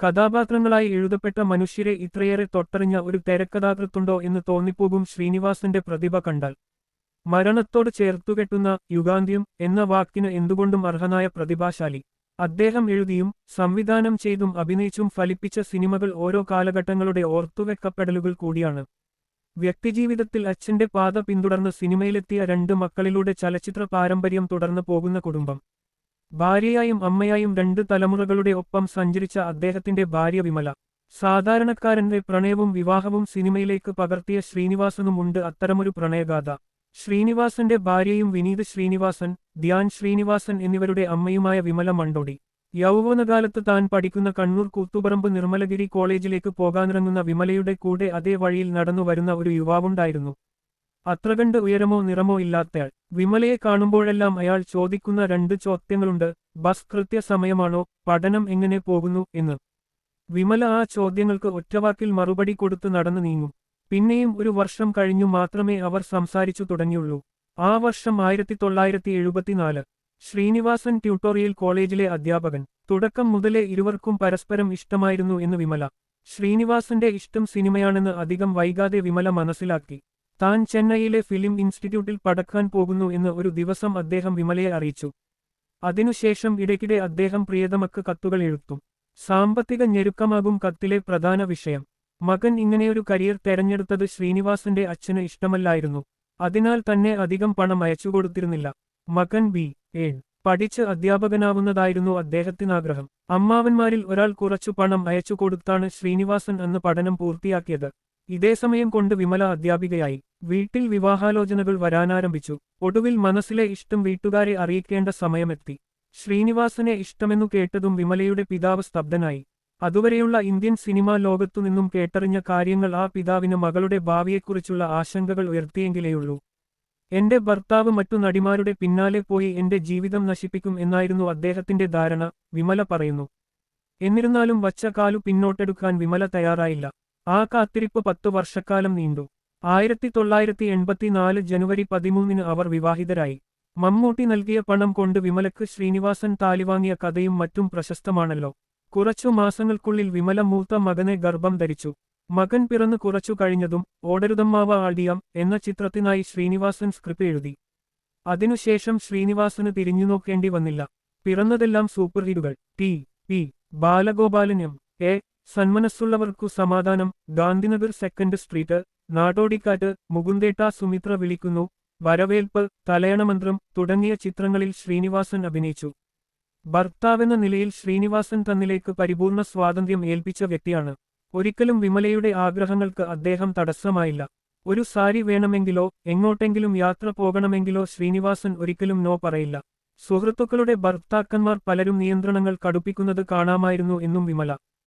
കഥാപാത്രങ്ങളായി എഴുതപ്പെട്ട മനുഷ്യരെ ഇത്രയേറെ തൊട്ടറിഞ്ഞ ഒരു തിരക്കഥാകൃത്തുണ്ടോ എന്ന് തോന്നിപ്പോകും ശ്രീനിവാസന്റെ പ്രതിഭ കണ്ടാൽ. മരണത്തോട് ചേർത്തുകെട്ടുന്ന യുഗാന്ത്യം എന്ന വാക്കിന് എന്തുകൊണ്ടും അർഹനായ പ്രതിഭാശാലി. അദ്ദേഹം എഴുതിയും സംവിധാനം ചെയ്തും അഭിനയിച്ചും ഫലിപ്പിച്ച സിനിമകൾ ഓരോ കാലഘട്ടങ്ങളുടെ ഓർത്തുവെക്കപ്പെടലുകൾ കൂടിയാണ്. വ്യക്തിജീവിതത്തിൽ അച്ഛന്റെ പാത പിന്തുടർന്ന് സിനിമയിലെത്തിയ രണ്ട് മക്കളിലൂടെ ചലച്ചിത്ര പാരമ്പര്യം തുടർന്നു പോകുന്ന കുടുംബം. ഭാര്യയായും അമ്മയായും രണ്ട് തലമുറകളുടെ ഒപ്പം സഞ്ചരിച്ച അദ്ദേഹത്തിന്റെ ഭാര്യ വിമല. സാധാരണക്കാരന്റെ പ്രണയവും വിവാഹവും സിനിമയിലേക്ക് പകർത്തിയ ശ്രീനിവാസനുമുണ്ട് അത്തരമൊരു പ്രണയഗാഥ. ശ്രീനിവാസന്റെ ഭാര്യയും വിനീത് ശ്രീനിവാസൻ ധ്യാൻ ശ്രീനിവാസൻ എന്നിവരുടെ അമ്മയുമായ വിമല മണ്ടോടി. യൗവനകാലത്ത് താൻ പഠിക്കുന്ന കണ്ണൂർ കൂത്തുപറമ്പ് നിർമ്മലഗിരി കോളേജിലേക്ക് പോകാനിറങ്ങുന്ന വിമലയുടെ കൂടെ അതേ വഴിയിൽ നടന്നു വരുന്ന ഒരു യുവാവുണ്ടായിരുന്നു. അത്ര കണ്ട് ഉയരമോ നിറമോ ഇല്ലാത്തയാൾ. വിമലയെ കാണുമ്പോഴെല്ലാം അയാൾ ചോദിക്കുന്ന രണ്ട് ചോദ്യങ്ങളുണ്ട്. ബസ് കൃത്യസമയമാണോ? പഠനം എങ്ങനെ പോകുന്നു? എന്ന്. വിമല ആ ചോദ്യങ്ങൾക്ക് ഒറ്റവാക്കിൽ മറുപടി കൊടുത്തു നടന്നു നീങ്ങും. പിന്നെയും ഒരു വർഷം കഴിഞ്ഞു മാത്രമേ അവർ സംസാരിച്ചു തുടങ്ങിയുള്ളൂ. ആ വർഷം ആയിരത്തി തൊള്ളായിരത്തി എഴുപത്തിനാല് ശ്രീനിവാസൻ ട്യൂട്ടോറിയൽ കോളേജിലെ അധ്യാപകൻ. തുടക്കം മുതലേ ഇരുവർക്കും പരസ്പരം ഇഷ്ടമായിരുന്നു എന്ന് വിമല. ശ്രീനിവാസന്റെ ഇഷ്ടം സിനിമയാണെന്ന് അധികം വൈകാതെ വിമല മനസ്സിലാക്കി. താൻ ചെന്നൈയിലെ ഫിലിം ഇൻസ്റ്റിറ്റ്യൂട്ടിൽ പടക്കാൻ പോകുന്നു എന്ന് ഒരു ദിവസം അദ്ദേഹം വിമലയെ അറിയിച്ചു. അതിനുശേഷം ഇടയ്ക്കിടെ അദ്ദേഹം പ്രിയതമക്ക് കത്തുകൾ എഴുത്തും സാമ്പത്തിക ഞെരുക്കമാകും കത്തിലെ പ്രധാന വിഷയം. മകൻ ഇങ്ങനെയൊരു കരിയർ തെരഞ്ഞെടുത്തത് ശ്രീനിവാസന്റെ അച്ഛന് ഇഷ്ടമല്ലായിരുന്നു. അതിനാൽ തന്നെ അധികം പണം അയച്ചു കൊടുത്തിരുന്നില്ല. മകൻ ബി എ. പഠിച്ച് അധ്യാപകനാവുന്നതായിരുന്നു അദ്ദേഹത്തിനാഗ്രഹം. അമ്മാവന്മാരിൽ ഒരാൾ കുറച്ചു പണം അയച്ചു കൊടുത്താണ് ശ്രീനിവാസൻ അന്ന് പഠനം പൂർത്തിയാക്കിയത്. ഇതേ സമയം കൊണ്ട് വിമല അധ്യാപികയായി. വീട്ടിൽ വിവാഹാലോചനകൾ വരാനാരംഭിച്ചു. ഒടുവിൽ മനസ്സിലെ ഇഷ്ടം വീട്ടുകാരെ അറിയിക്കേണ്ട സമയമെത്തി. ശ്രീനിവാസനെ ഇഷ്ടമെന്നു കേട്ടതും വിമലയുടെ പിതാവ് സ്തബ്ധനായി. അതുവരെയുള്ള ഇന്ത്യൻ സിനിമാ ലോകത്തു നിന്നും കേട്ടറിഞ്ഞ കാര്യങ്ങൾ ആ പിതാവിന് മകളുടെ ഭാവിയെക്കുറിച്ചുള്ള ആശങ്കകൾ ഉയർത്തിയെങ്കിലേയുള്ളൂ. എന്റെ ഭർത്താവ് മറ്റു നടിമാരുടെ പിന്നാലെ പോയി എന്റെ ജീവിതം നശിപ്പിക്കും എന്നായിരുന്നു അദ്ദേഹത്തിന്റെ ധാരണ വിമല പറയുന്നു. എന്നിരുന്നാലും വച്ച കാലു പിന്നോട്ടെടുക്കാൻ വിമല തയ്യാറായില്ല. ആ കാത്തിരിപ്പ് പത്തു വർഷക്കാലം നീണ്ടു. ആയിരത്തി തൊള്ളായിരത്തി എൺപത്തിനാല് ജനുവരി പതിമൂന്നിന് അവർ വിവാഹിതരായി. മമ്മൂട്ടി നൽകിയ പണം കൊണ്ട് വിമലക്ക് ശ്രീനിവാസൻ താലിവാങ്ങിയ കഥയും മറ്റും പ്രശസ്തമാണല്ലോ. കുറച്ചു മാസങ്ങൾക്കുള്ളിൽ വിമല മൂത്ത മകനെ ഗർഭം ധരിച്ചു. മകൻ പിറന്നു കുറച്ചു കഴിഞ്ഞതും ഓടരുതമ്മാവ ആടിയാം എന്ന ചിത്രത്തിനായി ശ്രീനിവാസൻ സ്ക്രിപ്റ്റ് എഴുതി. അതിനുശേഷം ശ്രീനിവാസന് തിരിഞ്ഞുനോക്കേണ്ടി വന്നില്ല. പിറന്നതെല്ലാം super ഹിറ്റുകൾ. T. P. Balagopalan M. A. Sanmanassullavarkku Samadhanam Gandhinagar second street Nadodikkattu Mukunthetta Sumitra Vilikkunnu. Varavelpu Thalayanamanthram തുടങ്ങിയ ചിത്രങ്ങളിൽ ശ്രീനിവാസൻ അഭിനയിച്ചു. ഭർത്താവെന്ന നിലയിൽ ശ്രീനിവാസൻ തന്നിലേക്ക് പരിപൂർണ സ്വാതന്ത്ര്യം ഏൽപ്പിച്ച വ്യക്തിയാണ്. ഒരിക്കലും വിമലയുടെ ആഗ്രഹങ്ങൾക്ക് അദ്ദേഹം തടസ്സമായില്ല. ഒരു സാരി വേണമെങ്കിലോ എങ്ങോട്ടെങ്കിലും യാത്ര പോകണമെങ്കിലോ ശ്രീനിവാസൻ ഒരിക്കലും നോ പറയില്ല. സുഹൃത്തുക്കളുടെ ഭർത്താക്കന്മാർ പലരും നിയന്ത്രണങ്ങൾ കടുപ്പിക്കുന്നത് കാണാമായിരുന്നു എന്നും വിമല